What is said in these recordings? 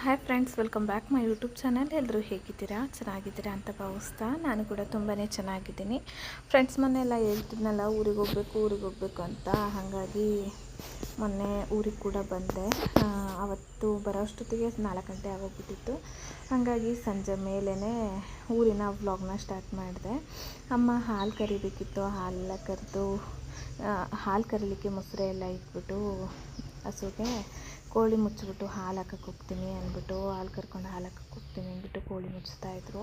Hi friends welcome back my YouTube channel ಎಲ್ಲರೂ ಹೇಗಿದ್ದೀರಾ? ಚೆನ್ನಾಗಿದ್ದೀರಾ ಅಂತ ಭಾವಿಸ್ತಾ ನಾನು ಕೂಡ ತುಂಬಾ ಚೆನ್ನಾಗಿದ್ದೀನಿ. ಫ್ರೆಂಡ್ಸ್ ಮೊನ್ನೆ ಎಲ್ಲ ಹೇಳ್ತಿದ್ನಲ್ಲ, ಊರಿಗೆ ಹೋಗ್ಬೇಕು ಊರಿಗೆ ಹೋಗ್ಬೇಕು ಅಂತ. ಹಾಗಾಗಿ ಮೊನ್ನೆ ಊರಿಗೆ ಕೂಡ ಬಂದೆ. ಅವತ್ತು ಬರೋ ಅಷ್ಟೊತ್ತಿಗೆ ನಾಲ್ಕು ಗಂಟೆ ಆಗೋಗ್ಬಿಟ್ಟಿತ್ತು. ಹಾಗಾಗಿ ಸಂಜೆ ಮೇಲೇ ಊರಿನ ವ್ಲಾಗ್ನ ಸ್ಟಾರ್ಟ್ ಮಾಡಿದೆ. ಅಮ್ಮ ಹಾಲು ಕರಿಬೇಕಿತ್ತು, ಹಾಲೆಲ್ಲ ಕರೆದು ಹಾಲು ಕರೀಲಿಕ್ಕೆ ಮೊಸರೆ ಎಲ್ಲ ಇಟ್ಬಿಟ್ಟು ಹಸುಗೆ ಕೋಳಿ ಮುಚ್ಚಿಬಿಟ್ಟು ಹಾಲು ಹಾಕಕ್ಕೆ ಹೋಗ್ತೀನಿ ಅಂದ್ಬಿಟ್ಟು, ಹಾಲು ಕರ್ಕೊಂಡು ಹಾಲು ಹಾಕಕ್ಕೆ ಹೋಗ್ತೀನಿ ಅಂದ್ಬಿಟ್ಟು ಕೋಳಿ ಮುಚ್ಚಿಸ್ತಾ ಇದ್ದರು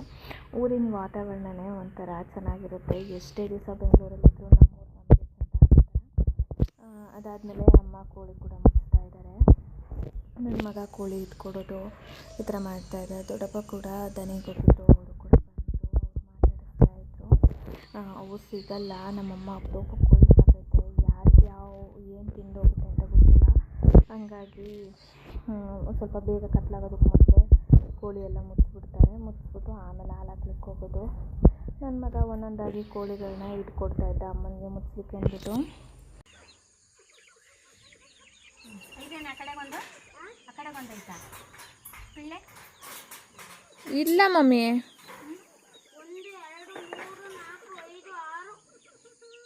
ಊರಿನ ವಾತಾವರಣನೇ ಒಂಥರ ಚೆನ್ನಾಗಿರುತ್ತೆ. ಎಷ್ಟೇ ದಿವಸ ಬೆಂಗಳೂರಲ್ಲಿದ್ದರೂ ನಮ್ಮೂರು ನಮಗೆ ಅದಾದಮೇಲೆ ಅಮ್ಮ ಕೋಳಿ ಕೂಡ ಮುಚ್ತಾ ಇದ್ದಾರೆ ನನ್ನ ಮಗ ಕೋಳಿ ಇಟ್ಕೊಡೋದು, ಈ ಥರ ಮಾಡ್ತಾ ಇದ್ದಾರೆ ದೊಡ್ಡಪ್ಪ ಕೂಡ ದನಿ ಹೋಗಿದ್ರು ಅವರು ಕೂಡ ಬಂದು ಮಾತಾಡಿಸ್ತಾ ಇದ್ದರು ಅವು ಸಿಗಲ್ಲ, ನಮ್ಮಮ್ಮ ಅಪರೂಪ ಹಂಗಾಗಿ ಸ್ವಲ್ಪ ಬೇಗ ಕತ್ಲಾಗೋದಕ್ಕೆ ಮೊದಲೇ ಕೋಳಿ ಎಲ್ಲ ಮುಚ್ಚಿಬಿಡ್ತಾರೆ. ಮುಚ್ಚಿಬಿಟ್ಟು ಆಮೇಲೆ ಹಾಲು ಹಾಕ್ಲಿಕ್ಕೆ ಹೋಗೋದು. ನನ್ನ ಮಗ ಒಂದೊಂದಾಗಿ ಕೋಳಿಗಳನ್ನ ಇಟ್ಕೊಡ್ತಾ ಇದ್ದ ಅಮ್ಮನಿಗೆ ಮುಚ್ಚಲಿಕ್ಕೆ ಅಂದ್ಬಿಟ್ಟು. ಇಲ್ಲ ಮಮ್ಮಿ.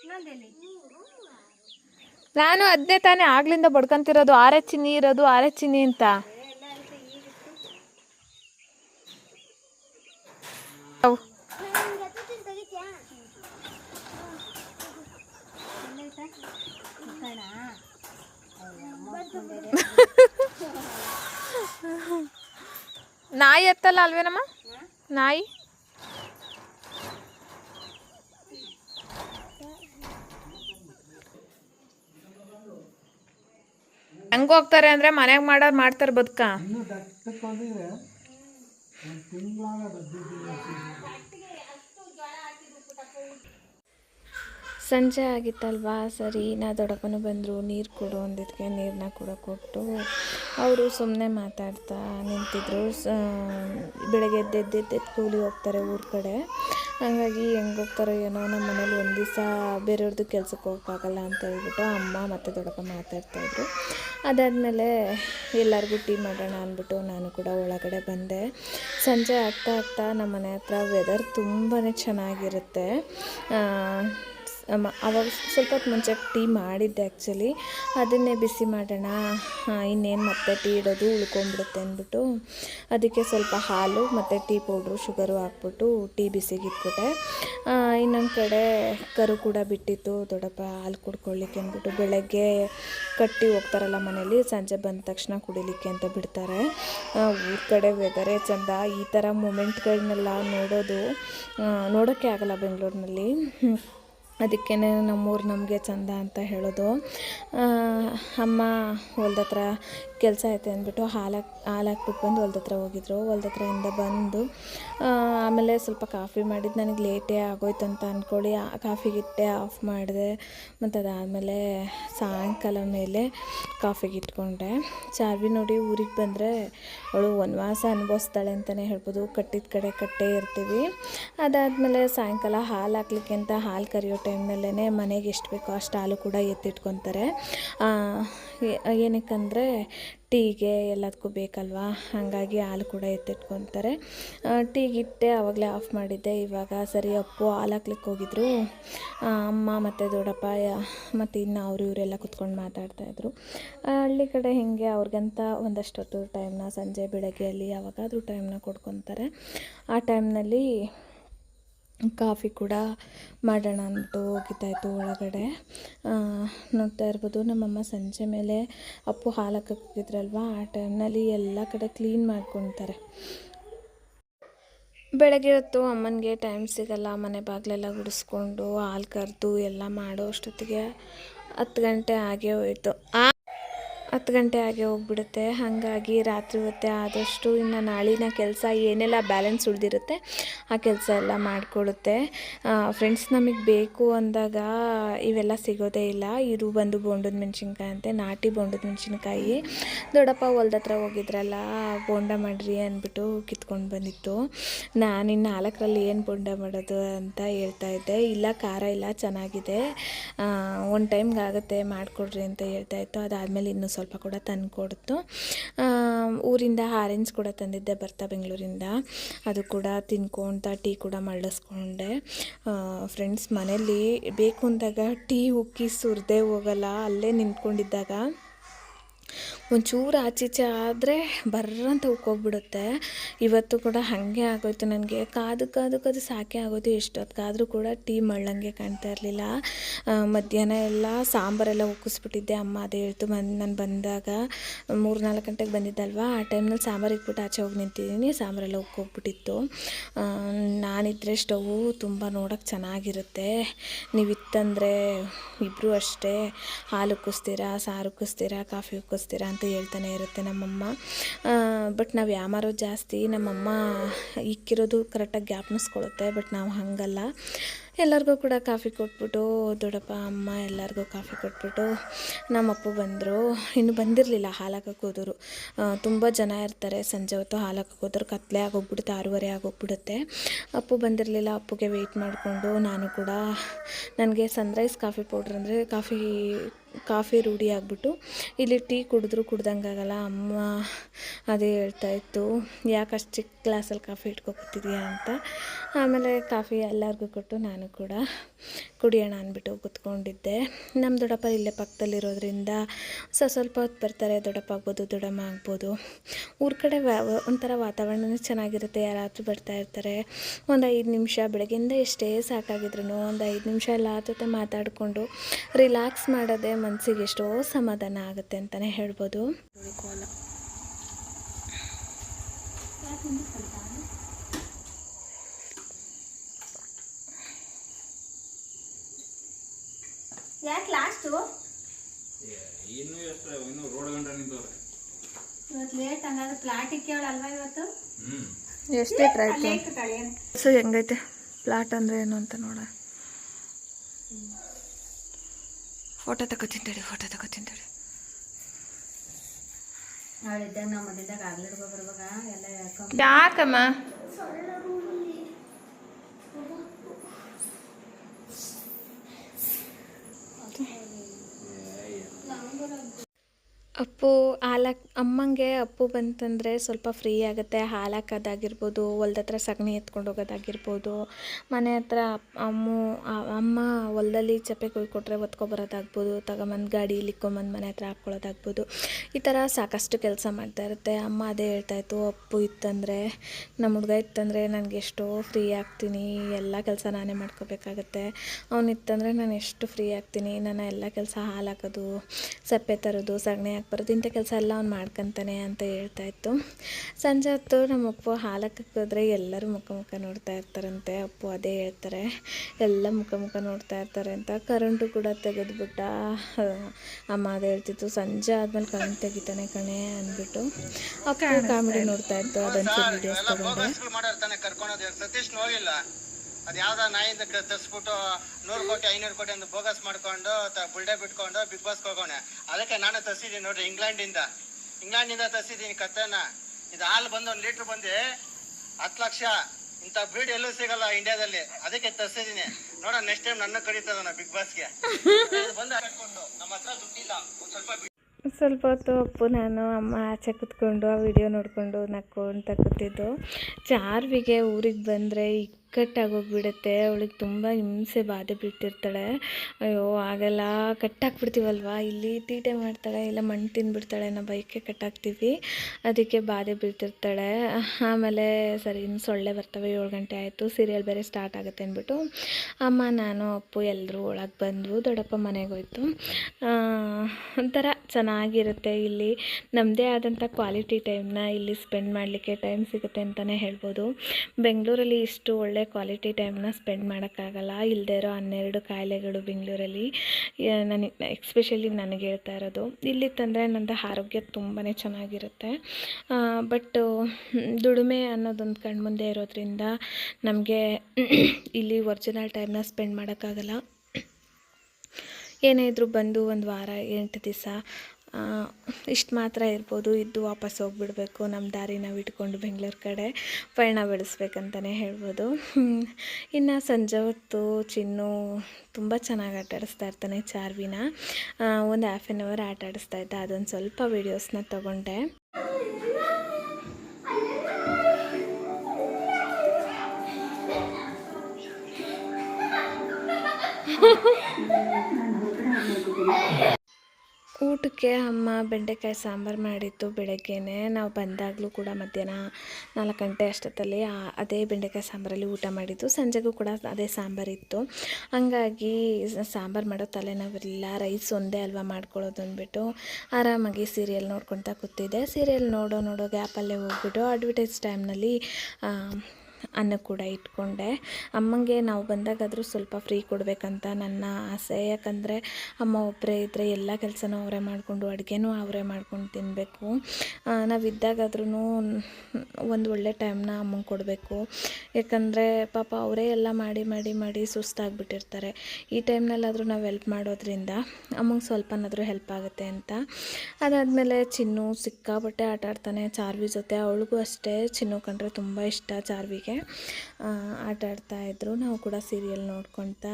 ಇನ್ನೊಂದೆಲ್ಲಿ ನಾನು ಅದನ್ನೇ ತಾನೇ ಆಗ್ಲಿಂದ ಬಡ್ಕೊಂತಿರೋದು ಆರೆ ಚಿನ್ನಿ ಇರೋದು ಆರೆ ಚಿನ್ನಿ ಅಂತ. ನಾಯಿ ಎತ್ತಲ್ಲ ಅಲ್ವೇನಮ್ಮ? ನಾಯಿ? ಹೆಂಗ್ ಹೋಗ್ತಾರೆ ಅಂದ್ರೆ ಮನೆಗೆ ಮಾಡೋರು ಮಾಡ್ತಾರೆ ಬದುಕ. ಸಂಜೆ ಆಗಿತ್ತಲ್ವಾ? ಸರಿ ನಾ ದೊಡ್ಡಪ್ಪನ ಬಂದರು ನೀರು ಕೊಡು ಅಂದಿದ್ದಕ್ಕೆ ನೀರನ್ನ ಕೂಡ ಕೊಟ್ಟು ಅವರು ಸುಮ್ಮನೆ ಮಾತಾಡ್ತಾ ನಿಂತಿದ್ರು. ಸ ಬೆಳಗ್ಗೆ ಎದ್ದೆದ್ದೆದ್ದು ಕೂಲಿ ಹೋಗ್ತಾರೆ ಊರ ಕಡೆ. ಹಾಗಾಗಿ ಹೆಂಗೆ ಹೋಗ್ತಾರೋ ಏನೋ ನಮ್ಮ ಮನೇಲಿ ಒಂದು ದಿವಸ ಬೇರೆಯವ್ರದ್ದು ಕೆಲ್ಸಕ್ಕೆ ಹೋಗೋಕ್ಕಾಗಲ್ಲ ಅಂತ ಹೇಳ್ಬಿಟ್ಟು ಅಮ್ಮ ಮತ್ತು ದೊಡ್ಡಪ್ಪ ಮಾತಾಡ್ತಾಯಿದ್ರು ಅದಾದಮೇಲೆ ಎಲ್ಲರಿಗೂ ಟೀ ಮಾಡೋಣ ಅಂದ್ಬಿಟ್ಟು ನಾನು ಕೂಡ ಒಳಗಡೆ ಬಂದೆ. ಸಂಜೆ ಆಗ್ತಾ ಆಗ್ತಾ ನಮ್ಮ ಮನೆ ಹತ್ರ ವೆದರ್ ತುಂಬಾ ಚೆನ್ನಾಗಿರುತ್ತೆ. ಅವಾಗ ಸ್ವಲ್ಪ ಹೊತ್ತು ಮುಂಚೆ ಟೀ ಮಾಡಿದ್ದೆ ಆ್ಯಕ್ಚುಲಿ ಅದನ್ನೇ ಬಿಸಿ ಮಾಡೋಣ. ಇನ್ನೇನು ಮತ್ತೆ ಟೀ ಇಡೋದು ಉಳ್ಕೊಂಡ್ಬಿಡುತ್ತೆ ಅಂದ್ಬಿಟ್ಟು. ಅದಕ್ಕೆ ಸ್ವಲ್ಪ ಹಾಲು ಮತ್ತು ಟೀ ಪೌಡ್ರು, ಶುಗರು ಹಾಕ್ಬಿಟ್ಟು ಟೀ ಬಿಸಿಗಿಟ್ಬಿಟ್ಟೆ ಇನ್ನೊಂದು ಕಡೆ ಕರು ಕೂಡ ಬಿಟ್ಟಿತ್ತು. ದೊಡ್ಡಪ್ಪ ಹಾಲು ಕುಡ್ಕೊಳ್ಳಿಕ್ಕೆ ಅಂದ್ಬಿಟ್ಟು ಬೆಳಗ್ಗೆ ಕಟ್ಟಿ ಹೋಗ್ತಾರಲ್ಲ ಮನೇಲಿ, ಸಂಜೆ ಬಂದ ತಕ್ಷಣ ಕುಡಿಲಿಕ್ಕೆ ಅಂತ ಬಿಡ್ತಾರೆ. ಊರ ಕಡೆ ವೆದರೇ ಚಂದ. ಈ ಥರ ಮೂಮೆಂಟ್ಗಳನ್ನೆಲ್ಲ ನೋಡೋದು ನೋಡೋಕ್ಕೆ ಆಗಲ್ಲ ಬೆಂಗಳೂರಿನಲ್ಲಿ. ಅದಕ್ಕೇ ನಮ್ಮೂರು ನಮಗೆ ಚಂದ ಅಂತ ಹೇಳೋದು. ಅಮ್ಮ ಹೊಲ್ದ ಹತ್ರ ಕೆಲಸ ಐತೆ ಅಂದ್ಬಿಟ್ಟು ಹಾಲು ಹಾಕಿ, ಹಾಲು ಹಾಕ್ಬಿಟ್ಟು ಬಂದು ಹೊಲ್ದ ಹತ್ರ ಹೋಗಿದ್ರು. ಹೊಲ್ದ ಹತ್ರದಿಂದ ಬಂದು ಆಮೇಲೆ ಸ್ವಲ್ಪ ಕಾಫಿ ಮಾಡಿದ್ದು ನನಗೆ ಲೇಟೇ ಆಗೋಯ್ತು ಅಂತ ಅಂದ್ಕೊಳ್ಳಿ ಕಾಫಿ ಗಿಟ್ಟೆ ಆಫ್ ಮಾಡಿದೆ. ಮತ್ತು ಅದಾದಮೇಲೆ ಸಾಯಂಕಾಲ ಮೇಲೆ ಕಾಫಿಗೆ ಇಟ್ಕೊಂಡೆ ಚಾರ್ವಿ ನೋಡಿ ಊರಿಗೆ ಬಂದರೆ ಅವಳು ವನವಾಸ ಅನುಭವಿಸ್ತಾಳೆ ಅಂತಲೇ ಹೇಳ್ಬೋದು. ಕಟ್ಟಿದ ಕಡೆ ಕಟ್ಟೇ ಇರ್ತೀವಿ. ಅದಾದಮೇಲೆ ಸಾಯಂಕಾಲ ಹಾಲು ಹಾಕ್ಲಿಕ್ಕೆ ಅಂತ ಹಾಲು ಕರಿಯೋ ಟೈಮ್ನಲ್ಲೇ ಮನೆಗೆ ಎಷ್ಟು ಬೇಕೋ ಅಷ್ಟು ಹಾಲು ಕೂಡ ಎತ್ತಿಟ್ಕೊತಾರೆ. ಏನಕ್ಕಂದರೆ ಟೀಗೆ ಎಲ್ಲದಕ್ಕೂ ಬೇಕಲ್ವಾ? ಹಾಗಾಗಿ ಹಾಲು ಕೂಡ ಎತ್ತಿಟ್ಕೊತಾರೆ. ಟೀಗಿಟ್ಟೆ ಆವಾಗಲೇ ಆಫ್ ಮಾಡಿದ್ದೆ. ಇವಾಗ ಸರಿ ಅಪ್ಪು, ಹಾಲು ಹಾಕ್ಲಿಕ್ಕೆ ಹೋಗಿದ್ರು. ಅಮ್ಮ ಮತ್ತು ದೊಡ್ಡಪ್ಪ ಮತ್ತು ಇನ್ನು ಅವರು ಇವರೆಲ್ಲ ಕುತ್ಕೊಂಡು ಮಾತಾಡ್ತಾಯಿದ್ರು ಹಳ್ಳಿ ಕಡೆ ಹೀಗೆ ಅವ್ರಿಗಂತ ಒಂದಷ್ಟು ಹೊತ್ತು ಟೈಮ್ನ ಸಂಜೆ, ಬೆಳಗ್ಗೆಯಲ್ಲಿ ಯಾವಾಗಾದರೂ ಟೈಮ್ನ ಕೊಡ್ಕೊತಾರೆ. ಆ ಟೈಮ್ನಲ್ಲಿ ಕಾಫಿ ಕೂಡ ಮಾಡೋಣ ಅಂದ್ಬಿಟ್ಟು ಹೋಗಿದ್ದಾಯಿತು ಒಳಗಡೆ. ನೋಡ್ತಾ ಇರ್ಬೋದು, ನಮ್ಮಮ್ಮ ಸಂಜೆ ಮೇಲೆ ಅಪ್ಪು ಹಾಲು ಹೋಗಿದ್ರಲ್ವ? ಆ ಟೈಮ್ನಲ್ಲಿ ಎಲ್ಲ ಕಡೆ ಕ್ಲೀನ್ ಮಾಡ್ಕೊತಾರೆ. ಬೆಳಗ್ಗೆ ಹೊತ್ತು ಅಮ್ಮನಿಗೆ ಟೈಮ್ ಸಿಗಲ್ಲ, ಮನೆ ಬಾಗಿಲೆಲ್ಲ ಗುಡಿಸ್ಕೊಂಡು ಹಾಲು ಕರೆದು ಎಲ್ಲ ಮಾಡೋ ಅಷ್ಟೊತ್ತಿಗೆ ಹತ್ತು ಗಂಟೆ ಆಗೇ ಹೋಯಿತು. ಹತ್ತು ಗಂಟೆ ಆಗೇ ಹೋಗ್ಬಿಡುತ್ತೆ. ಹಾಗಾಗಿ ರಾತ್ರಿ ಹೊತ್ತೆ ಆದಷ್ಟು ಇನ್ನು ನಾಳಿನ ಕೆಲಸ ಏನೆಲ್ಲ ಬ್ಯಾಲೆನ್ಸ್ ಉಳಿದಿರುತ್ತೆ, ಆ ಕೆಲಸ ಎಲ್ಲ ಮಾಡಿಕೊಡುತ್ತೆ ಫ್ರೆಂಡ್ಸ್ ನಮಗೆ ಬೇಕು ಅಂದಾಗ ಇವೆಲ್ಲ ಸಿಗೋದೇ ಇಲ್ಲ. ಇದು ಬಂದು ಬೋಂಡದ ಮೆಣಸಿನ್ಕಾಯಿ ಅಂತೆ, ನಾಟಿ ಬೋಂಡದ ಮೆಣಸಿನ್ಕಾಯಿ. ದೊಡ್ಡಪ್ಪ ಹೊಲ್ದ ಹತ್ರ ಹೋಗಿದ್ರಲ್ಲ, ಬೋಂಡ ಮಾಡಿರಿ ಅಂದ್ಬಿಟ್ಟು ಕಿತ್ಕೊಂಡು ಬಂದಿತ್ತು. ನಾನು ಇನ್ನು ನಾಲ್ಕರಲ್ಲಿ ಏನು ಬೋಂಡ ಮಾಡೋದು ಅಂತ ಹೇಳ್ತಾ ಇದ್ದೆ. ಇಲ್ಲ, ಖಾರ ಇಲ್ಲ, ಚೆನ್ನಾಗಿದೆ. ಒಂದು ಟೈಮ್ಗೆ ಆಗುತ್ತೆ ಮಾಡಿಕೊಡ್ರಿ ಅಂತ ಹೇಳ್ತಾ ಇತ್ತು. ಅದಾದಮೇಲೆ ಇನ್ನೂ ಸ್ವಲ್ಪ ಕೂಡ ತಂದು ಕೊಡ್ತು ಊರಿಂದ ಆರೆಂಜ್ ಕೂಡ ತಂದಿದ್ದೆ, ಬರ್ತಾ ಬೆಂಗಳೂರಿಂದ. ಅದು ಕೂಡ ತಿನ್ಕೊಳ್ತಾ ಟೀ ಕೂಡ ಮಳ್ಳಿಸ್ಕೊಂಡೆ. ಫ್ರೆಂಡ್ಸ್ ಮನೇಲಿ ಬೇಕು ಅಂದಾಗ ಟೀ, ಉಕ್ಕಿ ಸುರಿದೇ ಹೋಗಲ್ಲ, ಅಲ್ಲೇ ನಿಂತ್ಕೊಂಡಿದ್ದಾಗ ಒಂಚೂರು ಆಚೀಚೆ ಆದರೆ ಬರ್ರಂತ ಉಕ್ಕೋಗ್ಬಿಡುತ್ತೆ. ಇವತ್ತು ಕೂಡ ಹಾಗೆ ಆಗೋಯ್ತು ನನಗೆ. ಕಾದು ಕಾದು ಕಾದು ಸಾಕೆ ಆಗೋಯ್ತು ಎಷ್ಟೊತ್ತಾದರೂ ಕೂಡ ಟೀ ಮಳ್ಳಂಗೆ ಕಾಣ್ತಾ ಇರಲಿಲ್ಲ. ಮಧ್ಯಾಹ್ನ ಎಲ್ಲ ಸಾಂಬಾರೆಲ್ಲ ಉಕ್ಕಿಸ್ಬಿಟ್ಟಿದ್ದೆ. ಅಮ್ಮ ಅದೇ ಹೇಳ್ತು, ಬಂದು, ನಾನು ಬಂದಾಗ ಮೂರು ನಾಲ್ಕು ಗಂಟೆಗೆ ಬಂದಿದ್ದಲ್ವ? ಆ ಟೈಮ್ನಲ್ಲಿ ಸಾಂಬಾರು ಇಟ್ಬಿಟ್ಟು ಆಚೆ ಹೋಗಿ ನಿಂತಿದ್ದೀನಿ. ಸಾಂಬಾರೆಲ್ಲ ಉಕ್ಕೋಗ್ಬಿಟ್ಟಿತ್ತು. ನಾನಿದ್ದರೆ ಸ್ಟವ್ ತುಂಬ ನೋಡೋಕ್ಕೆ ಚೆನ್ನಾಗಿರುತ್ತೆ. ನೀವಿತ್ತಂದರೆ ಇಬ್ಬರೂ ಅಷ್ಟೇ. ಹಾಲು ಉಕ್ಕಿಸ್ತೀರಾ, ಸಾರು ಉಕ್ಕಿಸ್ತೀರಾ, ಕಾಫಿ ಉಕ್ಕಿಸ್ತೀರಾ ಅಂತ ಹೇಳ್ತಾನೆ ಇರುತ್ತೆ ನಮ್ಮಮ್ಮ. ಬಟ್ ನಾವು ಯಾಮಾರೋ ಜಾಸ್ತಿ ನಮ್ಮಮ್ಮ ಇಕ್ಕಿರೋದು ಕರೆಕ್ಟಾಗಿ ಜ್ಞಾಪನಿಸ್ಕೊಳ್ಳುತ್ತೆ ಬಟ್ ನಾವು ಹಾಗಲ್ಲ. ಎಲ್ಲರಿಗೂ ಕೂಡ ಕಾಫಿ ಕೊಟ್ಬಿಟ್ಟು, ದೊಡ್ಡಪ್ಪ, ಅಮ್ಮ ಎಲ್ಲರಿಗೂ ಕಾಫಿ ಕೊಟ್ಬಿಟ್ಟು ನಮ್ಮ ಅಪ್ಪ ಬಂದರು. ಇನ್ನು ಬಂದಿರಲಿಲ್ಲ ಹಾಲು ಹೋದರು. ತುಂಬ ಜನ ಇರ್ತಾರೆ. ಸಂಜೆ ಹೊತ್ತು ಹಾಲು ಹೋದರು, ಕತ್ಲೆ ಆಗೋಗ್ಬಿಡುತ್ತೆ, ಆರೂವರೆ ಆಗೋಗ್ಬಿಡುತ್ತೆ. ಅಪ್ಪು ಬಂದಿರಲಿಲ್ಲ, ಅಪ್ಪುಗೆ ವೆಯ್ಟ್ ಮಾಡಿಕೊಂಡು ನಾನು ಕೂಡ ನನಗೆ ಸನ್ರೈಸ್ ಕಾಫಿ ಪೌಡ್ರ್ ಅಂದರೆ ಕಾಫಿ ಕಾಫಿ ರೂಢಿ ಆಗಿಬಿಟ್ಟು, ಇಲ್ಲಿ ಟೀ ಕುಡಿದ್ರು, ಕುಡ್ದಂಗಾಗಲ್ಲ. ಅಮ್ಮ ಅದೇ ಹೇಳ್ತಾ ಇತ್ತು, ಯಾಕೆ ಅಷ್ಟು ಚಿಕ್ಕ ಗ್ಲಾಸಲ್ಲಿ ಕಾಫಿ ಇಟ್ಕೊಬತ್ತಿದ್ಯಾ ಅಂತ. ಆಮೇಲೆ ಕಾಫಿ ಎಲ್ಲರಿಗೂ ಕೊಟ್ಟು ನಾನು ಕೂಡ ಕುಡಿಯೋಣ ಅಂದ್ಬಿಟ್ಟು ಕೂತ್ಕೊಂಡಿದ್ದೆ. ನಮ್ಮ ದೊಡ್ಡಪ್ಪ ಇಲ್ಲೇ ಪಕ್ಕದಲ್ಲಿರೋದ್ರಿಂದ ಸ ಸ್ವಲ್ಪ ಹೊತ್ತು ಬರ್ತಾರೆ. ದೊಡ್ಡಪ್ಪ ಆಗ್ಬೋದು, ದೊಡ್ಡಮ್ಮ ಆಗ್ಬೋದು. ಊರ ಕಡೆ ಒಂಥರ ವಾತಾವರಣವೂ ಚೆನ್ನಾಗಿರುತ್ತೆ. ಯಾರಾದರೂ ಬರ್ತಾ ಇರ್ತಾರೆ. ಒಂದು ಐದು ನಿಮಿಷ ಬೆಳಗ್ಗೆಯಿಂದ ಎಷ್ಟೇ ಸಾಕಾಗಿದ್ರು ಒಂದು ಐದು ನಿಮಿಷ ಎಲ್ಲ ಜೊತೆ ಮಾತಾಡಿಕೊಂಡು ರಿಲ್ಯಾಕ್ಸ್ ಮಾಡೋದೇ ಮನಸ್ಸಿಗೆ ಎಷ್ಟೋ ಸಮಾಧಾನ ಆಗುತ್ತೆ ಅಂತಲೇ ಹೇಳ್ಬೋದು. ಯಾಕೆ ಲಾಸ್ಟು ಇನ್ನೂ ಎಷ್ಟು ಇನ್ನೂ ರೋಡ್ ಗಂಟ ನಿಂತವ್ರೆ. ಇವತ್ತು ಲೇಟ್ ಹಂಗಾದ್ರೆ ಪ್ಲಾಟಿಗೆ ಕೇಳಲ್ವಾ ಇವತ್ತು? ಹ್ಮ್. ಎಷ್ಟೇ ಟ್ರೈ ಸೊ ಹೆಂಗೈತೆ? ಪ್ಲಾಟ್ ಅಂದ್ರೆ ಏನು ಅಂತ ನೋಡ ಫೋಟೋ ತಗೋತಿಂತೇಳಿ ಫೋಟೋ ತಗೋತಿಂತೇಳಿ ನಾಳಿದ್ದಾಗ ನಾವು ಮದ್ದಿದ್ದಾಗ ಆಗ್ಲಿಡ್ಕೊ ಬರ್ಬೇಕಾ ಎಲ್ಲ ಹೇಳ್ಕೊಂಡ್ ಯಾಕಮ್ಮ? ಅಪ್ಪು ಹಾಲಕ್, ಅಮ್ಮಂಗೆ ಅಪ್ಪು ಬಂತಂದರೆ ಸ್ವಲ್ಪ ಫ್ರೀ ಆಗುತ್ತೆ. ಹಾಲು ಹಾಕೋದಾಗಿರ್ಬೋದು, ಹೊಲ್ದ ಹತ್ರ ಸಗಣಿ ಎತ್ಕೊಂಡು ಹೋಗೋದಾಗಿರ್ಬೋದು. ಮನೆ ಹತ್ರ ಅಮ್ಮ ಅಮ್ಮು ಹೊಲದಲ್ಲಿ ಚಪ್ಪೆ ಕೊಯ್ಕೊಟ್ರೆ ಒತ್ಕೊಬರೋದಾಗ್ಬೋದು ತಗೊಂಬಂದು ಗಾಡೀಲಿ ಇಕ್ಕೊಂಬಂದು ಮನೆ ಹತ್ರ ಹಾಕ್ಕೊಳ್ಳೋದಾಗ್ಬೋದು. ಈ ಥರ ಸಾಕಷ್ಟು ಕೆಲಸ ಮಾಡ್ತಾ ಇರುತ್ತೆ. ಅಮ್ಮ ಅದೇ ಹೇಳ್ತಾಯಿತ್ತು ಅಪ್ಪು ಇತ್ತಂದರೆ ನಮ್ಮ ಹುಡುಗ ಇತ್ತಂದರೆ ನನಗೆ ಎಷ್ಟೋ ಫ್ರೀ ಆಗ್ತೀನಿ. ಎಲ್ಲ ಕೆಲಸ ನಾನೇ ಮಾಡ್ಕೋಬೇಕಾಗತ್ತೆ. ಅವನಿತ್ತಂದರೆ ನಾನು ಎಷ್ಟು ಫ್ರೀ ಆಗ್ತೀನಿ. ನನ್ನ ಎಲ್ಲ ಕೆಲಸ ಹಾಲಾಕೋದು ಸಪ್ಪೆ ತರೋದು, ಸಗಣಿ ಬರೋದು ಇಂಥ ಕೆಲಸ ಎಲ್ಲ ಅವ್ನು ಮಾಡ್ಕೊತಾನೆ ಅಂತ ಹೇಳ್ತಾ ಇತ್ತು. ಸಂಜೆ ಹೊತ್ತು ನಮ್ಮ ಅಪ್ಪು ಹಾಲಕ್ಕೆ ಎಲ್ಲರೂ ಮುಖ ಮುಖ ನೋಡ್ತಾ ಇರ್ತಾರಂತೆ. ಅಪ್ಪು ಅದೇ ಹೇಳ್ತಾರೆ, ಎಲ್ಲ ಮುಖ ಮುಖ ನೋಡ್ತಾ ಇರ್ತಾರೆ ಅಂತ. ಕರೆಂಟು ಕೂಡ ತೆಗೆದ್ಬಿಟ್ಟ ಅಮ್ಮ ಅದೇ ಹೇಳ್ತಿತ್ತು. ಸಂಜೆ ಆದ್ಮೇಲೆ ಕರೆಂಟ್ ತೆಗಿತಾನೆ ಕಣೆ ಅಂದ್ಬಿಟ್ಟು ಅಪ್ಪ ಕಾಮಿಡಿ ನೋಡ್ತಾ ಇತ್ತು. ಅದೊಂದು ವಿಡಿಯೋಸ್ ತಗೊಂಡೆ. ಅದ್ ಯಾವ್ದೋ ನಾಯಿಂದ ತರ್ಸ್ಬಿಟ್ಟು ನೂರು ಕೋಟಿ, ಐನೂರು ಕೋಟಿ ಅಂತ ಬೋಗಸ್ ಮಾಡ್ಕೊಂಡು ಬುಲ್ಡೆ ಬಿಟ್ಕೊಂಡು ಬಿಗ್ ಬಾಸ್ ಹೋಗೋಣ. ಅದಕ್ಕೆ ನಾನು ತರ್ಸಿದ್ದೀನಿ ನೋಡ್ರಿ ಇಂಗ್ಲೆಂಡ್ ಇಂದ ಇಂಗ್ಲೆಂಡ್ ಇಂದ ತರ್ಸಿದ್ದೀನಿ ಕತ್ತನ ಇದು ಹಾಲು ಬಂದು ಒಂದ್ ಲೀಟರ್ ಬಂದು ಹತ್ತು ಲಕ್ಷ. ಇಂಥ ಬ್ರೀಡ್ ಎಲ್ಲೂ ಸಿಗಲ್ಲ ಇಂಡಿಯಾದಲ್ಲಿ. ಅದಕ್ಕೆ ತರ್ಸಿದ್ದೀನಿ. ನೋಡ ನೆಕ್ಸ್ಟ್ ಟೈಮ್ ನನ್ನ ಕರೀತದ ಬಿಗ್ ಬಾಸ್ಗೆ. ಬಂದು ಹಾಕೊಂಡು ನಮ್ಮ ಹತ್ರ ದುಡ್ಡಿಲ್ಲ. ಸ್ವಲ್ಪ ಸ್ವಲ್ಪ ಹೊತ್ತು ಅಪ್ಪು, ನಾನು, ಅಮ್ಮ ಆಚೆ ಕೂತ್ಕೊಂಡು ಆ ವಿಡಿಯೋ ನೋಡಿಕೊಂಡು ನಕ್ಕೊಂತ ಕೂತಿದ್ದು. ಚಾರ್ವಿಗೆ ಊರಿಗೆ ಬಂದರೆ ಇಕ್ಕಟ್ಟಾಗೋಗ್ಬಿಡುತ್ತೆ ಅವಳಿಗೆ ತುಂಬ ಹಿಂಸೆ ಬಾಧೆ ಬಿಟ್ಟಿರ್ತಾಳೆ. ಅಯ್ಯೋ ಆಗೆಲ್ಲ ಕಟ್ಟಾಕ್ಬಿಡ್ತೀವಲ್ವಾ? ಇಲ್ಲಿ ತೀಟೆ ಮಾಡ್ತಾಳೆ, ಇಲ್ಲ ಮಣ್ಣು ತಿಂದ್ಬಿಡ್ತಾಳೆ ನಾವು ಬೈಕೆ ಕಟ್ಟಾಕ್ತೀವಿ. ಅದಕ್ಕೆ ಬಾಧೆ ಬೀಳ್ತಿರ್ತಾಳೆ ಆಮೇಲೆ, ಸರಿ, ಇನ್ನು ಸೊಳ್ಳೆ ಬರ್ತವೆ, ಏಳು ಗಂಟೆ ಆಯಿತು ಸೀರಿಯಲ್ ಬೇರೆ ಸ್ಟಾರ್ಟ್ ಆಗುತ್ತೆ ಅಂದ್ಬಿಟ್ಟು ಅಮ್ಮ, ನಾನು, ಅಪ್ಪು ಎಲ್ಲರೂ ಒಳಗೆ ಬಂದು ದೊಡ್ಡಪ್ಪ ಮನೆಗೆ ಹೋಯ್ತು. ಒಂಥರ ಚೆನ್ನಾಗಿರುತ್ತೆ ಇಲ್ಲಿ. ನಮ್ಮದೇ ಆದಂಥ ಕ್ವಾಲಿಟಿ ಟೈಮ್ನ ಇಲ್ಲಿ ಸ್ಪೆಂಡ್ ಮಾಡಲಿಕ್ಕೆ ಟೈಮ್ ಸಿಗುತ್ತೆ ಅಂತಲೇ ಹೇಳ್ಬೋದು. ಬೆಂಗಳೂರಲ್ಲಿ ಇಷ್ಟು ಒಳ್ಳೆ ಕ್ವಾಲಿಟಿ ಟೈಮ್ನ ಸ್ಪೆಂಡ್ ಮಾಡೋಕ್ಕಾಗಲ್ಲ. ಇಲ್ಲದೆ ಇರೋ ಹನ್ನೆರಡು ಕಾಯಿಲೆಗಳು ಬೆಂಗಳೂರಲ್ಲಿ. ನನಗೆ ಎಕ್ಸ್ಪೆಷಲಿ ನನಗೆ ಹೇಳ್ತಾ ಇರೋದು. ಇಲ್ಲಿ ತಂದರೆ ನಂದು ಆರೋಗ್ಯ ತುಂಬಾ ಚೆನ್ನಾಗಿರುತ್ತೆ. ಬಟ್ ದುಡಿಮೆ ಅನ್ನೋದೊಂದು ಕಣ್ಮುಂದೆ ಇರೋದ್ರಿಂದ ನಮಗೆ ಇಲ್ಲಿ ಒರಿಜಿನಲ್ ಟೈಮ್ನ ಸ್ಪೆಂಡ್ ಮಾಡೋಕ್ಕಾಗಲ್ಲ. ಏನೇ ಇದ್ದರೂ ಬಂದು ಒಂದು ವಾರ, ಎಂಟು ದಿವಸ ಇಷ್ಟು ಮಾತ್ರ ಇರ್ಬೋದು. ಇದ್ದು ವಾಪಸ್ ಹೋಗ್ಬಿಡಬೇಕು. ನಮ್ಮ ದಾರಿ ನಾವು ಇಟ್ಕೊಂಡು ಬೆಂಗಳೂರು ಕಡೆ ಪಯಣ ಬೆಳೆಸ್ಬೇಕಂತಲೇ ಹೇಳ್ಬೋದು. ಇನ್ನು ಸಂಜೆ ಹೊತ್ತು ಚಿನ್ನು ತುಂಬ ಚೆನ್ನಾಗಿ ಆಟ ಆಡಿಸ್ತಾ ಇರ್ತಾನೆ ಚಾರ್ವಿನ. ಒಂದು ಹಾಫ್ ಆನ್ ಅವರ್ ಆಟ ಆಡಿಸ್ತಾ ಇದ್ದ. ಅದೊಂದು ಸ್ವಲ್ಪ ವೀಡಿಯೋಸ್ನ ತಗೊಂಡೆ. ಊಟಕ್ಕೆ ಅಮ್ಮ ಬೆಂಡೆಕಾಯಿ ಸಾಂಬಾರು ಮಾಡಿತ್ತು ಬೆಳಗ್ಗೆನೆ. ನಾವು ಬಂದಾಗಲೂ ಕೂಡ ಮಧ್ಯಾಹ್ನ ನಾಲ್ಕು ಗಂಟೆ ಅಷ್ಟೊತ್ತಲ್ಲಿ ಅದೇ ಬೆಂಡೆಕಾಯಿ ಸಾಂಬಾರಲ್ಲಿ ಊಟ ಮಾಡಿದ್ದು. ಸಂಜೆಗೂ ಕೂಡ ಅದೇ ಸಾಂಬಾರಿತ್ತು ಹಂಗಾಗಿ ಸಾಂಬಾರು ಮಾಡೋ ತಲೆನೋವಿಲ್ಲ. ರೈಸ್ ಒಂದೇ ಅಲ್ವಾ ಮಾಡ್ಕೊಳ್ಳೋದು ಅಂದ್ಬಿಟ್ಟು ಆರಾಮಾಗಿ ಸೀರಿಯಲ್ ನೋಡ್ಕೊತಾ ಕೂತಿದ್ದೆ. ಸೀರಿಯಲ್ ನೋಡೋ ನೋಡೋ ಗ್ಯಾಪಲ್ಲೇ ಹೋಗ್ಬಿಟ್ಟು ಅಡ್ವರ್ಟೈಸ್ ಟೈಮ್ನಲ್ಲಿ ಅನ್ನ ಕೂಡ ಇಟ್ಕೊಂಡೆ. ಅಮ್ಮಂಗೆ ನಾವು ಬಂದಾಗಾದರೂ ಸ್ವಲ್ಪ ಫ್ರೀ ಕೊಡಬೇಕಂತ ನನ್ನ ಆಸೆ. ಯಾಕಂದರೆ ಅಮ್ಮ ಒಬ್ಬರೇ ಇದ್ದರೆ ಎಲ್ಲ ಕೆಲಸನೂ ಅವರೇ ಮಾಡಿಕೊಂಡು, ಅಡುಗೆನೂ ಅವರೇ ಮಾಡ್ಕೊಂಡು ತಿನ್ನಬೇಕು ನಾವು ಇದ್ದಾಗಾದ್ರೂ ಒಂದು ಒಳ್ಳೆ ಟೈಮ್ನ ಅಮ್ಮಂಗೆ ಕೊಡಬೇಕು. ಯಾಕಂದರೆ ಪಾಪ ಅವರೇ ಎಲ್ಲ ಮಾಡಿ ಮಾಡಿ ಮಾಡಿ ಸುಸ್ತಾಗಿಬಿಟ್ಟಿರ್ತಾರೆ. ಈ ಟೈಮ್ನಲ್ಲಾದರೂ ನಾವು ಹೆಲ್ಪ್ ಮಾಡೋದ್ರಿಂದ ಅಮ್ಮಂಗೆ ಸ್ವಲ್ಪನಾದರೂ ಹೆಲ್ಪ್ ಆಗುತ್ತೆ ಅಂತ. ಅದಾದಮೇಲೆ ಚಿನ್ನು ಸಿಕ್ಕಾಪಟ್ಟೆ ಆಟ ಆಡ್ತಾನೆ. ಚಾರ್ವಿ ಜೊತೆ ಅವಳಿಗೂ ಅಷ್ಟೇ. ಚಿನ್ನು ಕಂಡ್ರೆ ತುಂಬ ಇಷ್ಟ. ಚಾರ್ವಿಗೆ ಆ, ಆಟ ಆಡ್ತಾ ಇದ್ರು. ನಾವು ಕೂಡ ಸೀರಿಯಲ್ ನೋಡ್ಕೊತಾ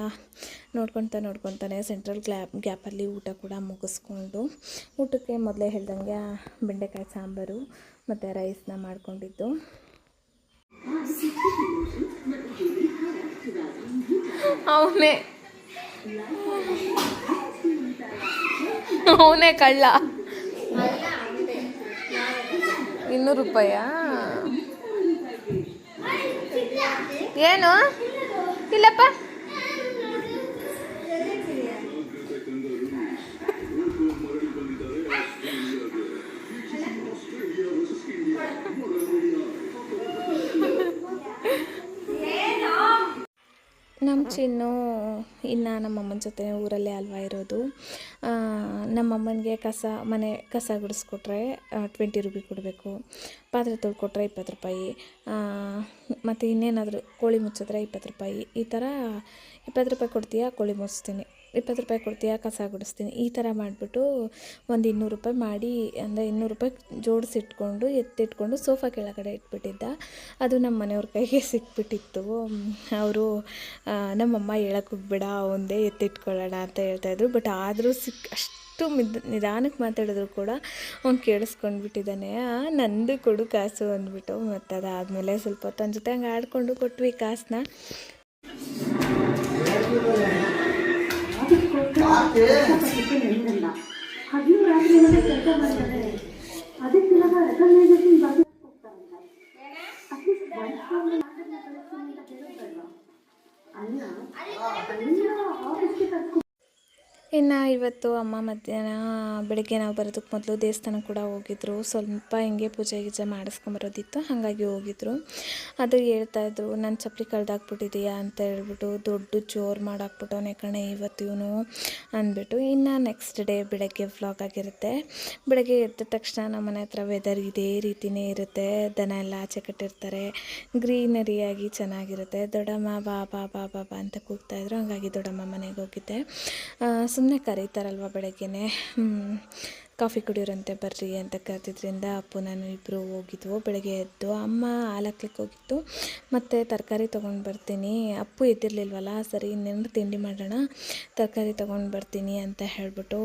ನೋಡ್ಕೊತಾ ನೋಡ್ಕೊತಾನೆ ಸೆಂಟ್ರಲ್ ಗ್ಯಾಪ್ ಗ್ಯಾಪಲ್ಲಿ ಊಟ ಕೂಡ ಮುಗಿಸ್ಕೊಂಡು ಊಟಕ್ಕೆ ಮೊದಲೇ ಹೇಳ್ದಂಗೆ ಬೆಂಡೆಕಾಯಿ ಸಾಂಬಾರು ಮತ್ತು ರೈಸ್ನ ಮಾಡ್ಕೊಂಡಿದ್ದು. ಅವನೇ ಅವನೇ ಕಳ್ಳ. ಇನ್ನೂರು ರೂಪಾಯಾ? ಏನು? ಇಲ್ಲಪ್ಪ. ನಮ್ಮ ಚಿನ್ನು. ಇನ್ನು ನಮ್ಮಮ್ಮನ ಜೊತೆ ಊರಲ್ಲೇ ಅಲ್ವಾ ಇರೋದು. ನಮ್ಮಮ್ಮನಿಗೆ ಕಸ, ಮನೆ ಕಸ ಗುಡಿಸ್ಕೊಟ್ರೆ ಟ್ವೆಂಟಿ ರುಪಿ ಕೊಡಬೇಕು. ಪಾತ್ರೆ ತೊಳ್ಕೊಟ್ರೆ ಇಪ್ಪತ್ತು ರೂಪಾಯಿ. ಮತ್ತು ಇನ್ನೇನಾದರೂ ಕೋಳಿ ಮುಚ್ಚಿದ್ರೆ ಇಪ್ಪತ್ತು ರೂಪಾಯಿ. ಈ ಥರ ಇಪ್ಪತ್ತು ರೂಪಾಯಿ ಕೊಡ್ತೀಯಾ? ಕೋಳಿ ಮುಚ್ತೀನಿ ಇಪ್ಪತ್ತು ರೂಪಾಯಿ ಕೊಡ್ತೀಯಾ ಕಸ ಗುಡಿಸ್ತೀನಿ ಈ ಥರ ಮಾಡಿಬಿಟ್ಟು ಒಂದು ಇನ್ನೂರು ರೂಪಾಯಿ ಮಾಡಿ ಅಂದರೆ ಇನ್ನೂರು ರೂಪಾಯಿ ಜೋಡಿಸಿಟ್ಕೊಂಡು ಎತ್ತಿಟ್ಕೊಂಡು ಸೋಫಾ ಕೆಳಗಡೆ ಇಟ್ಬಿಟ್ಟಿದ್ದ. ಅದು ನಮ್ಮ ಮನೆಯವ್ರ ಕೈಗೆ ಸಿಕ್ಬಿಟ್ಟಿತ್ತು. ಅವರು ನಮ್ಮಮ್ಮ ಹೇಳಕ್ಕೆ ಹೋಗ್ಬೇಡ ಒಂದೇ ಎತ್ತಿಟ್ಕೊಳ್ಳೋಣ ಅಂತ ಹೇಳ್ತಾಯಿದ್ರು ಬಟ್ ಆದರೂ ಸಿಕ್ ಅಷ್ಟು ಮಿದ್ ನಿಧಾನಕ್ಕೆ ಮಾತಾಡಿದ್ರು ಕೂಡ ಅವ್ನು ಕೇಳಿಸ್ಕೊಂಡ್ಬಿಟ್ಟಿದ್ದಾನೆ. "ಆ, ನಂದು ಕೊಡು ಕಾಸು ಅಂದ್ಬಿಟ್ಟು ಮತ್ತು ಅದಾದಮೇಲೆ ಸ್ವಲ್ಪ ಹೊತ್ತು ಜೊತೆ ಹಂಗೆ ಆಡಿಕೊಂಡು ಕೊಟ್ವಿ ಕಾಸನ್ನ ಹಗ್ಲು ರಾತ್ರಿ ಕೆಲಸ ಮಾಡ್ತಾರೆ ಅದಕ್ಕೆ ಕೆಲವು ರೆಕಮೆಂಡೇಶನ್ ಬಗ್ಗೆ ಹೋಗ್ತಾ ಇದ್ದಾರೆ ಅಟ್ಲೀಸ್ಟ್ ಬೈಕ್ ಅಲ್ಲ ಆಫೀಸ್ಗೆ ಕರ್ಕೊಂಡು ಇನ್ನು ಇವತ್ತು ಅಮ್ಮ ಮಧ್ಯಾಹ್ನ ಬೆಳಗ್ಗೆ ನಾವು ಬರೋದಕ್ಕೆ ಮೊದಲು ದೇವಸ್ಥಾನ ಕೂಡ ಹೋಗಿದ್ರು. ಸ್ವಲ್ಪ ಹಿಂಗೆ ಪೂಜೆ ಗೀಜೆ ಮಾಡಿಸ್ಕೊಂಬರೋದಿತ್ತು ಹಾಗಾಗಿ ಹೋಗಿದ್ರು. ಅದು ಹೇಳ್ತಾಯಿದ್ರು ನನ್ನ ಚಪ್ಪಲಿ ಕಳೆದಾಕ್ಬಿಟ್ಟಿದೆಯಾ? ಅಂತ ಹೇಳ್ಬಿಟ್ಟು, ದೊಡ್ಡ ಜೋರು ಮಾಡಾಕ್ಬಿಟ್ಟವನೇ ಕಣೆ ಇವತ್ತು ಇವನು, ಅಂದ್ಬಿಟ್ಟು. ಇನ್ನು ನೆಕ್ಸ್ಟ್ ಡೇ ಬೆಳಗ್ಗೆ ವ್ಲಾಗ್ ಆಗಿರುತ್ತೆ. ಬೆಳಗ್ಗೆ ಎದ್ದ ತಕ್ಷಣ ನಮ್ಮ ಮನೆ ಹತ್ರ ವೆದರ್ ಇದೇ ರೀತಿಯೇ ಇರುತ್ತೆ. ದನ ಎಲ್ಲ ಆಚೆ ಕಟ್ಟಿರ್ತಾರೆ. ಗ್ರೀನರಿಯಾಗಿ ಚೆನ್ನಾಗಿರುತ್ತೆ. ದೊಡ್ಡಮ್ಮ ಬಾ ಬಾ ಬಾ ಬಾ ಬಾ ಅಂತ ಕೂಗ್ತಾಯಿದ್ರು ಹಾಗಾಗಿ ದೊಡ್ಡಮ್ಮ ಮನೆಗೆ ಹೋಗಿದ್ದೆ. ಕರೀತಾರಲ್ವ ಬೆಳಗ್ಗೆನೆ? ಕಾಫಿ ಕುಡಿಯೋರಂತೆ ಬರ್ರಿ ಅಂತ ಕರೆದಿದ್ದರಿಂದ ಅಪ್ಪು ನಾನು ಇಬ್ಬರು ಹೋಗಿದ್ವು. ಬೆಳಗ್ಗೆ ಎದ್ದು ಅಮ್ಮ ಹಾಲಕ್ಲಿಕ್ಕೆ ಹೋಗಿತ್ತು. ಮತ್ತು ತರಕಾರಿ ತೊಗೊಂಡು ಬರ್ತೀನಿ. ಅಪ್ಪು ಎದ್ದಿರಲಿಲ್ವಲ್ಲ, ಸರಿ ಇನ್ನೇನು ತಿಂಡಿ ಮಾಡೋಣ, ತರಕಾರಿ ತೊಗೊಂಡು ಬರ್ತೀನಿ ಅಂತ ಹೇಳಿಬಿಟ್ಟು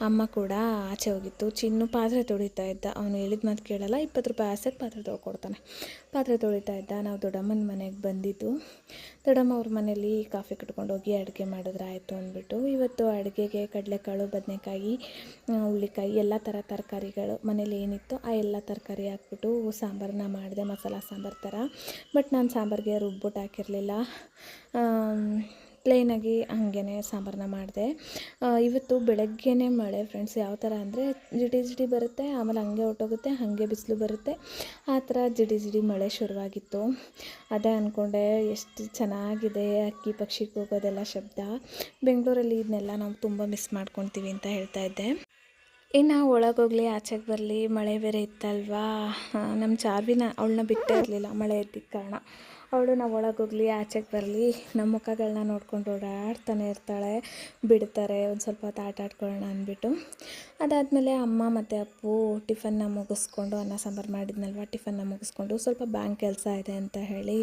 ಅಮ್ಮ ಕೂಡ ಆಚೆ ಹೋಗಿತ್ತು. ಚಿನ್ನು ಪಾತ್ರೆ ತೊಳಿತಾ ಇದ್ದ. ಅವನು ಹೇಳಿದ ಮಾತು ಕೇಳಲ್ಲ, ಇಪ್ಪತ್ತು ರೂಪಾಯಿ ಆಸೆಗೆ ಪಾತ್ರೆ ತೊಳ್ಕೊಡ್ತಾನೆ. ಪಾತ್ರೆ ತೊಳಿತಾ ಇದ್ದ. ನಾವು ದೊಡ್ಡಮ್ಮನ ಮನೆಗೆ ಬಂದಿದ್ದು. ದೊಡ್ಡಮ್ಮ ಅವ್ರ ಮನೇಲಿ ಕಾಫಿ ಕಟ್ಕೊಂಡು ಹೋಗಿ ಅಡುಗೆ ಮಾಡಿದ್ರೆ ಆಯಿತು ಅಂದ್ಬಿಟ್ಟು, ಇವತ್ತು ಅಡುಗೆಗೆ ಕಡಲೆಕಾಳು, ಬದನೆಕಾಯಿ ಹುಳ್ಳಿಕಾಯಿ ಎಲ್ಲ ಥರ ತರಕಾರಿಗಳು ಮನೇಲಿ ಏನಿತ್ತು ಆ ಎಲ್ಲ ತರಕಾರಿ ಹಾಕ್ಬಿಟ್ಟು ಸಾಂಬಾರನ್ನ ಮಾಡಿದೆ, ಮಸಾಲ ಸಾಂಬಾರು ಥರ ಬಟ್ ನಾನು ಸಾಂಬಾರಿಗೆ ರುಬ್ಬಿಟ್ಟು ಹಾಕಿರಲಿಲ್ಲ. ಪ್ಲೇನಾಗಿ ಹಾಗೇ ಸಾಂಬಾರನ್ನ ಮಾಡಿದೆ. ಇವತ್ತು ಬೆಳಗ್ಗೆನೇ ಮಳೆ ಫ್ರೆಂಡ್ಸ್ ಯಾವ ಥರ ಅಂದರೆ ಜಿಡಿ ಜಿಡಿ ಬರುತ್ತೆ, ಆಮೇಲೆ ಹಂಗೆ ಹೊಟ್ಟೋಗುತ್ತೆ ಹಾಗೆ ಬಿಸಿಲು ಬರುತ್ತೆ. ಆ ಥರ ಜಿಡಿ ಜಿಡಿ ಮಳೆ ಶುರುವಾಗಿತ್ತು. ಅದೇ ಅಂದ್ಕೊಂಡೆ ಎಷ್ಟು ಚೆನ್ನಾಗಿದೆ ಅಕ್ಕಿ ಪಕ್ಷಿ ಕೂಗೋದೆಲ್ಲ ಶಬ್ದ. ಬೆಂಗಳೂರಲ್ಲಿ ಇದನ್ನೆಲ್ಲ ನಾವು ತುಂಬ ಮಿಸ್ ಮಾಡ್ಕೊತೀವಿ ಅಂತ ಹೇಳ್ತಾ ಇದ್ದೆ. ಇನ್ನು ಒಳಗೋಗಲಿ ಆಚೆಗೆ ಬರಲಿ ಮಳೆ ಬೇರೆ ಇತ್ತಲ್ವಾ? ನಮ್ಮ ಚಾರ್ವಿನ ಅವಳನ್ನ ಬಿಟ್ಟೇ ಇರಲಿಲ್ಲ ಮಳೆ ಇದ್ದಿದ್ದ ಕಾರಣ. ಅವಳು ನಾವು ಒಳಗೋಗಲಿ ಆಚೆಗೆ ಬರಲಿ ನಮ್ಮ ಮುಖಗಳನ್ನ ನೋಡ್ಕೊಂಡು ಓಡಾಡ್ತಾನೆ ಇರ್ತಾಳೆ ಬಿಡ್ತಾರೆ ಒಂದು ಸ್ವಲ್ಪ ಹೊತ್ತು ಆಟ ಆಡ್ಕೊಳ್ಳೋಣ ಅಂದ್ಬಿಟ್ಟು. ಅದಾದಮೇಲೆ ಅಮ್ಮ ಮತ್ತು ಅಪ್ಪು ಟಿಫನ್ನ ಮುಗಿಸ್ಕೊಂಡು ಅನ್ನ ಸಾಂಬಾರು ಮಾಡಿದ್ನಲ್ವ? ಟಿಫನ್ನ ಮುಗಿಸ್ಕೊಂಡು ಸ್ವಲ್ಪ ಬ್ಯಾಂಕ್ ಕೆಲಸ ಇದೆ ಅಂತ ಹೇಳಿ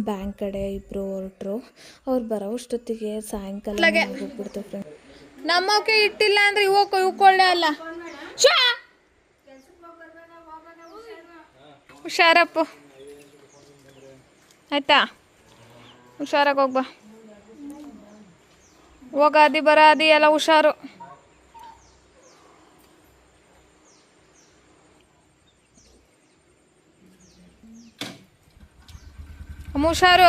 ಬ್ಯಾಂಕ್ ಕಡೆ ಇಬ್ಬರು ಹೊರಟ್ರು. ಅವ್ರು ಬರೋಷ್ಟೊತ್ತಿಗೆ ಸಾಯಂಕಾಲ ಹೋಗ್ಬಿಡ್ತು ಫ್ರೆಂಡ್ ನಮ್ಮಕ್ಕೆ ಇಟ್ಟಿಲ್ಲ ಅಂದ್ರೆ ಇವಕ್ಕ ಇವ್ಕೊಳ್ಳೆ ಅಲ್ಲ. ಹುಷಾರಪ್ಪ. ಆಯ್ತಾ? ಹುಷಾರಾಗ ಹೋಗ್ಬಾ ಹೋಗಾದಿ ಬರಾದಿ ಎಲ್ಲ ಹುಷಾರು. ಹುಷಾರು.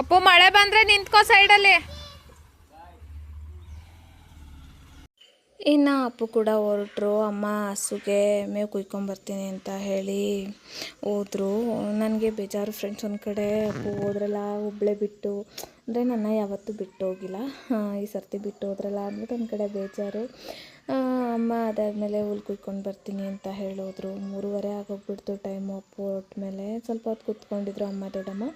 ಅಪ್ಪು, ಮಳೆ ಬಂದ್ರೆ ನಿಂತ್ಕೋ ಸೈಡಲ್ಲಿ. ಇನ್ನು ಅಪ್ಪು ಕೂಡ ಹೊರಟ್ರು. ಅಮ್ಮ ಹಸುಗೆ ಮೇವು ಕುಯ್ಕೊಂಬರ್ತೀನಿ ಅಂತ ಹೇಳಿ ಹೋದರು. ನನಗೆ ಬೇಜಾರು ಫ್ರೆಂಡ್ಸ್ ಒಂದು ಕಡೆ. ಅಪ್ಪು ಹೋದ್ರಲ್ಲ ಒಬ್ಬಳೇ ಬಿಟ್ಟು, ಅಂದರೆ ನನ್ನ ಯಾವತ್ತೂ ಬಿಟ್ಟು ಹೋಗಿಲ್ಲ. ಈ ಸರ್ತಿ ಬಿಟ್ಟು ಹೋದ್ರಲ್ಲ ಅಂದ್ಬಿಟ್ಟು ಒಂದು ಕಡೆ ಬೇಜಾರು. ಅಮ್ಮ ಅದಾದಮೇಲೆ ಹುಲ್ ಕುಯ್ಕೊಂಡು ಬರ್ತೀನಿ ಅಂತ ಹೇಳೋದ್ರು. ಮೂರುವರೆ ಆಗೋಗ್ಬಿಡ್ತು ಟೈಮು ಅಪ್ಪು ಮೇಲೆ ಸ್ವಲ್ಪ ಹೊತ್ತು ಕೂತ್ಕೊಂಡಿದ್ರು ಅಮ್ಮ ದೊಡ್ಡಮ್ಮ.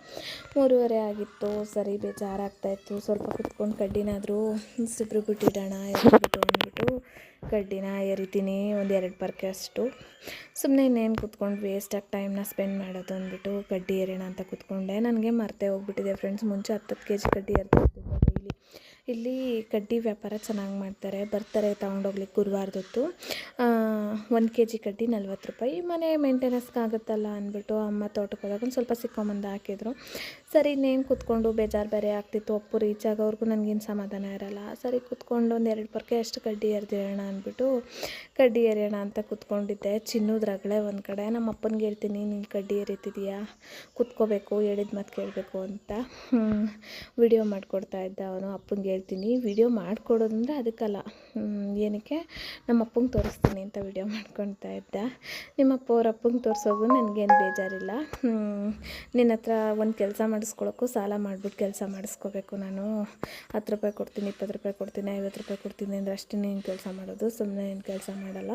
ಮೂರುವರೆ ಆಗಿತ್ತು, ಸರಿ ಬೇಜಾರಾಗ್ತಾಯಿತ್ತು ಸ್ವಲ್ಪ ಕುತ್ಕೊಂಡು ಕಡ್ಡಿನಾದರೂ ಸಿಬ್ರು ಬಿಟ್ಟಿಡೋಣ ಎದ್ಬಿಟ್ಟು ಅಂದ್ಬಿಟ್ಟು ಕಡ್ಡಿನ ಎರಿತೀನಿ, ಒಂದು ಎರಡು ಪರ್ಕೆ ಅಷ್ಟು. ಸುಮ್ಮನೆ ಇನ್ನೇನು ಕುತ್ಕೊಂಡು ವೇಸ್ಟಾಗಿ ಟೈಮ್ನ ಸ್ಪೆಂಡ್ ಮಾಡೋದು ಅಂದ್ಬಿಟ್ಟು ಕಡ್ಡಿ ಎರೋಣ ಅಂತ ಕೂತ್ಕೊಂಡೆ. ನನಗೆ ಮರ್ತೇ ಹೋಗ್ಬಿಟ್ಟಿದೆ ಫ್ರೆಂಡ್ಸ್ ಮುಂಚೆ ಹತ್ತತ್ತು ಕೆ ಜಿ ಕಡ್ಡಿ ಎರ್ತಿರ್ತಿದ್ದೆ ಡೈಲಿ ಇಲ್ಲಿ ಕಡ್ಡಿ ವ್ಯಾಪಾರ ಚೆನ್ನಾಗಿ ಮಾಡ್ತಾರೆ. ಬರ್ತಾರೆ ತೊಗೊಂಡೋಗ್ಲಿಕ್ಕೆ ಗುರುವಾರದೊತ್ತು. ಒಂದು ಕೆ ಜಿ ಕಡ್ಡಿ ನಲ್ವತ್ತು ರೂಪಾಯಿ. ಮನೆ ಮೇಂಟೆನೆನ್ಸ್ಗೆ ಆಗುತ್ತಲ್ಲ ಅಂದ್ಬಿಟ್ಟು ಅಮ್ಮ ತೋಟಕ್ಕೆ ಹೋದಾಗ ಒಂದು ಸ್ವಲ್ಪ ಸಿಕ್ಕೊಂಬಂದು ಹಾಕಿದ್ರು. ಸರಿ, ಇನ್ನೇನು ಕೂತ್ಕೊಂಡು ಬೇಜಾರು ಬೇರೆ ಆಗ್ತಿತ್ತು. ಅಪ್ಪು ರೀಚ್ ಆಗೋವರೆಗೂ ನನಗೇನು ಸಮಾಧಾನ ಇರಲ್ಲ. ಸರಿ, ಕೂತ್ಕೊಂಡು ಒಂದು ಎರಡು ಪರ್ಕೆ ಅಷ್ಟು ಕಡ್ಡಿ ಎರ್ದಿರೋಣ ಅಂದ್ಬಿಟ್ಟು ಕಡ್ಡಿ ಎರೆಯೋಣ ಅಂತ ಕೂತ್ಕೊಂಡಿದ್ದೆ. ರಗಳೆ ಒಂದು ಕಡೆ. ನಮ್ಮ ಅಪ್ಪನಿಗೆ ಹೇಳ್ತೀನಿ, ನೀನು ಕಡ್ಡಿ ಎರಿತಿದೀಯಾ ಕೂತ್ಕೋಬೇಕು, ಹೇಳಿದ ಮತ್ತು ಕೇಳಬೇಕು ಅಂತ. ವಿಡಿಯೋ ಮಾಡಿಕೊಡ್ತಾ ಇದ್ದ ಅವನು. ಅಪ್ಪಂಗೆ ಹೇಳ್ತೀನಿ. ವಿಡಿಯೋ ಮಾಡಿಕೊಡೋದಂದ್ರೆ ಅದಕ್ಕಲ್ಲ. ಏನಕ್ಕೆ? ನಮ್ಮ ಅಪ್ಪಂಗೆ ತೋರಿಸ್ತೀನಿ ಅಂತ ವಿಡಿಯೋ ಮಾಡ್ಕೊತಾ ಇದ್ದೆ. ನಿಮ್ಮ ಅಪ್ಪ ಅವ್ರ ಅಪ್ಪಂಗೆ ತೋರಿಸೋದು ನನಗೇನು ಬೇಜಾರಿಲ್ಲ. ನಿನ್ನ ಹತ್ರ ಒಂದು ಕೆಲಸ ಮಾಡಿಸ್ಕೊಳಕ್ಕೂ ಸಾಲ ಮಾಡಿಬಿಟ್ಟು ಕೆಲಸ ಮಾಡಿಸ್ಕೋಬೇಕು ನಾನು. ಹತ್ತು ರೂಪಾಯಿ ಕೊಡ್ತೀನಿ, ಇಪ್ಪತ್ತು ರೂಪಾಯಿ ಕೊಡ್ತೀನಿ, ಐವತ್ತು ರೂಪಾಯಿ ಕೊಡ್ತೀನಿ ಅಂದರೆ ಅಷ್ಟೇ ನೀನು ಕೆಲಸ ಮಾಡೋದು ಸುಮ್ಮನೆ ಏನು ಕೆಲಸ ಮಾಡಲ್ಲ.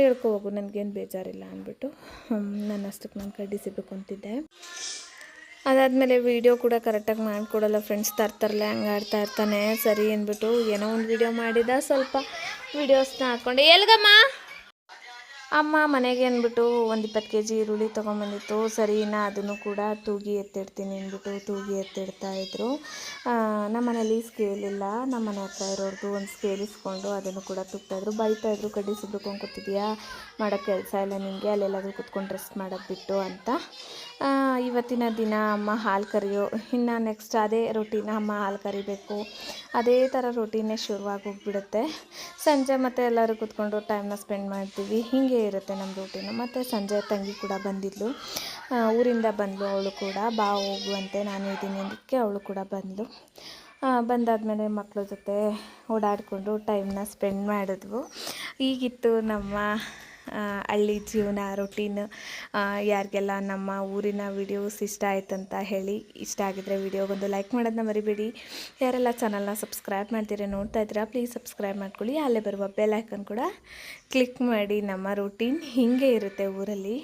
ಹೇಳ್ಕೊ ಹೋಗು, ನನಗೇನು ಬೇಜಾರಿಲ್ಲ ಅಂದ್ಬಿಟ್ಟು. ನಾನು ಅಷ್ಟಕ್ಕೆ ನಾನು ಕಡ್ಡಿ ಸಿಗ್ಬೇಕಂತಿದ್ದೆ ಅದಾದಮೇಲೆ ವೀಡಿಯೋ ಕೂಡ ಕರೆಕ್ಟಾಗಿ ಮಾಡಿಕೊಡಲ್ಲ ಫ್ರೆಂಡ್ಸ್ ತರ್ತಾರಲ್ಲ, ಹಂಗೆ ಆಡ್ತಾ ಇರ್ತಾನೆ, ಸರಿ ಅಂದ್ಬಿಟ್ಟು ಏನೋ ಒಂದು ವೀಡಿಯೋ ಮಾಡಿದ, ಸ್ವಲ್ಪ ವೀಡಿಯೋಸ್ನ ಹಾಕ್ಕೊಂಡೆ ಎಲ್ಗಮ್ಮ? ಅಮ್ಮ ಮನೆಗೆ ಅಂದ್ಬಿಟ್ಟು ಒಂದು ಇಪ್ಪತ್ತು ಕೆ ಜಿ ಈರುಳ್ಳಿ ತೊಗೊಂಬಂದಿತ್ತು. ಸರಿ ನಾ ಅದನ್ನು ಕೂಡ ತೂಗಿ ಎತ್ತಿಡ್ತೀನಿ ಅಂದ್ಬಿಟ್ಟು ತೂಗಿ ಎತ್ತಿಡ್ತಾ ಇದ್ರು. ನಮ್ಮ ಮನೇಲಿ ಸ್ಕೇಲ್ ಇಲ್ಲ. ನಮ್ಮ ಮನೆ ಹತ್ರ ಇರೋರ್ದು ಒಂದು ಸ್ಕೇಲ್ ಇಸ್ಕೊಂಡು ಅದನ್ನು ಕೂಡ ತುಗ್ತಾಯಿದ್ರು ಇದ್ರು. ಕಡ್ಡಿ ಸುಬ್ಕೊಂಡು ಕೂತಿದ್ಯಾ ಮಾಡೋಕ್ಕೆ ಕೆಲಸ ಇಲ್ಲ ನಿಮಗೆ ಅಲ್ಲೆಲ್ಲಾದರೂ ಕುತ್ಕೊಂಡು ರೆಸ್ಟ್ ಮಾಡೋದು ಬಿಟ್ಟು ಅಂತ. ಇವತ್ತಿನ ದಿನ ಅಮ್ಮ ಹಾಲು ಕರಿಯೋ, ಇನ್ನು ನೆಕ್ಸ್ಟ್ ಅದೇ ರೊಟೀನ ಅಮ್ಮ ಹಾಲು ಕರಿಬೇಕು. ಅದೇ ಥರ ರೊಟೀನೇ ಶುರುವಾಗಿ ಹೋಗ್ಬಿಡುತ್ತೆ. ಸಂಜೆ ಮತ್ತೆ ಎಲ್ಲರೂ ಕೂತ್ಕೊಂಡು ಟೈಮ್ನ ಸ್ಪೆಂಡ್ ಮಾಡ್ತೀವಿ. ಹೀಗೆ ಇರುತ್ತೆ ನಮ್ಮ ರೂಟೀನು ಮತ್ತು ಸಂಜೆ ತಂಗಿ ಕೂಡ ಬಂದಿದ್ಲು. ಊರಿಂದ ಬಂದಳು ಅವಳು ಕೂಡ. ಬಾ ಹೋಗುವಂತೆ ನಾನು ಇದ್ದೀನಿ ಅದಕ್ಕೆ ಅವಳು ಕೂಡ ಬಂದಳು ಬಂದಾದಮೇಲೆ ಮಕ್ಕಳ ಜೊತೆ ಓಡಾಡಿಕೊಂಡು ಟೈಮ್ನ ಸ್ಪೆಂಡ್ ಮಾಡಿದ್ವು ಈಗಿತ್ತು ನಮ್ಮ ಹಳ್ಳಿ ಜೀವನ ರೊಟೀನ್ ಯಾರಿಗೆಲ್ಲ ನಮ್ಮ ಊರಿನ ವಿಡಿಯೋಸ್ ಇಷ್ಟ ಆಯ್ತಂತ ಹೇಳಿ ಇಷ್ಟ ಆಗಿದ್ರೆ ವಿಡಿಯೋಗೊಂದು ಲೈಕ್ ಮಾಡೋದನ್ನ ಮರಿಬೇಡಿ. ಯಾರೆಲ್ಲ ಚಾನಲ್ನ ಸಬ್ಸ್ಕ್ರೈಬ್ ಮಾಡ್ತೀರಾ ನೋಡ್ತಾ ಇದ್ದೀರಾ ಪ್ಲೀಸ್ ಸಬ್ಸ್ಕ್ರೈಬ್ ಮಾಡ್ಕೊಳ್ಳಿ. ಅಲ್ಲೇ ಬರುವ ಬೆಲ್ ಐಕನ್ ಕೂಡ ಕ್ಲಿಕ್ ಮಾಡಿ ನಮ್ಮ ರೂಟೀನ್ ಹೀಗೆ ಇರುತ್ತೆ ಊರಲ್ಲಿ.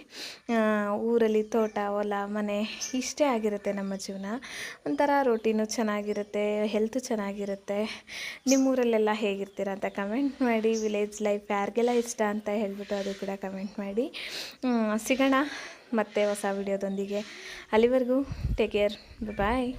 ಊರಲ್ಲಿ ತೋಟ, ಹೊಲ, ಮನೆ ಇಷ್ಟೇ ಆಗಿರುತ್ತೆ ನಮ್ಮ ಜೀವನ. ಒಂಥರ ರೊಟೀನು ಚೆನ್ನಾಗಿರುತ್ತೆ ಹೆಲ್ತ್ ಚೆನ್ನಾಗಿರುತ್ತೆ. ನಿಮ್ಮೂರಲ್ಲೆಲ್ಲ ಹೇಗಿರ್ತೀರ ಅಂತ ಕಮೆಂಟ್ ಮಾಡಿ. ವಿಲೇಜ್ ಲೈಫ್ ಯಾರಿಗೆಲ್ಲ ಇಷ್ಟ ಅಂತ ಹೇಳ್ಬಿಟ್ಟು ಅದು ಕೂಡ ಕಮೆಂಟ್ ಮಾಡಿ. ಸಿಗೋಣ ಮತ್ತೆ ಹೊಸ ವಿಡಿಯೋದೊಂದಿಗೆ. ಅಲ್ಲಿವರೆಗೂ ಟೇಕ್ ಕೇರ್ ಬಾಯ್